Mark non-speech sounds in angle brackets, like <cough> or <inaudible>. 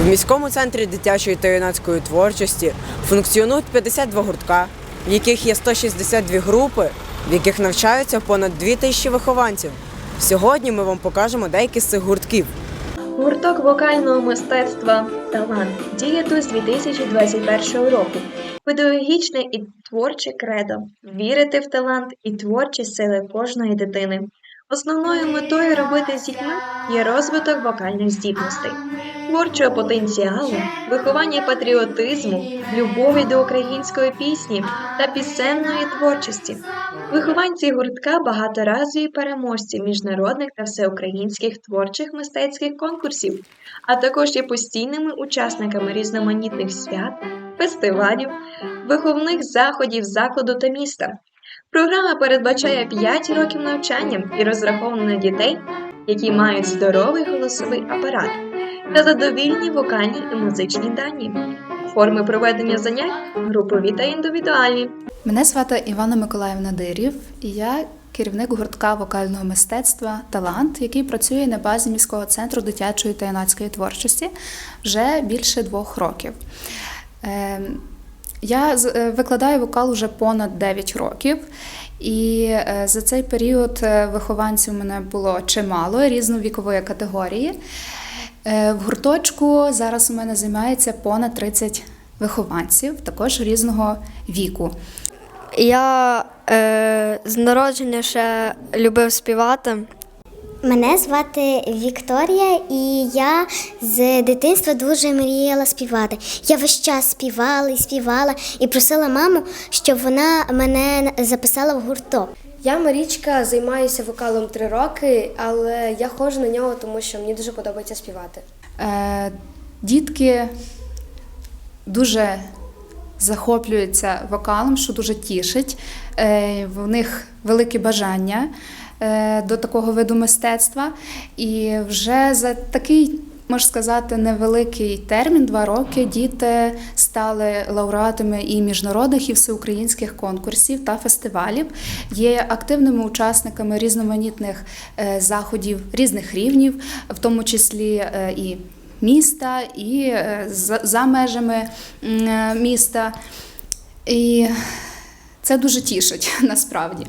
В міському центрі дитячої та юнацької творчості функціонують 52 гуртка, в яких є 162 групи, в яких навчаються понад 2 тисячі вихованців. Сьогодні ми вам покажемо деякі з цих гуртків. Гурток вокального мистецтва Талант діє з 2021 року. Педагогічне і творче кредо вірити в талант і творчі сили кожної дитини. Основною метою робити з дітьми є розвиток вокальних здібностей, творчого потенціалу, виховання патріотизму, любові до української пісні та пісенної творчості. Вихованці гуртка багаторазові переможці міжнародних та всеукраїнських творчих мистецьких конкурсів, а також є постійними учасниками різноманітних свят, фестивалів, виховних заходів закладу та міста. Програма передбачає 5 років навчання і розрахована на дітей, які мають здоровий голосовий апарат та задовільні вокальні і музичні дані. Форми проведення занять групові та індивідуальні. Мене звати Івана Миколаївна Дирів, і я керівник гуртка вокального мистецтва Талант, який працює на базі міського центру дитячої та юнацької творчості вже більше двох років. Е, Я е, викладаю вокал вже понад 9 років, і е, за цей період е, вихованців у мене було чимало різновікової категорії. Е, В гурточку зараз у мене займається понад 30 вихованців, також різного віку. Я е, з народження ще любив співати. Мене звати Вікторія, і я з дитинства дуже мріяла співати. Я весь час співала і співала і просила маму, щоб вона мене записала в гурток. Я Марічка займаюся вокалом три роки, але я ходжу на нього, тому що мені дуже подобається співати. Е, Дітки дуже захоплюються вокалом, що дуже тішить. Е, В них велике бажання е, до такого виду мистецтва. І вже за такий, можна сказати, невеликий термін, два роки, діти стали лауреатами і міжнародних, і всеукраїнських конкурсів та фестивалів, є активними учасниками різноманітних е, заходів різних рівнів, в тому числі е, і міста, і е, за, межами міста. І це дуже тішить <laughs> насправді.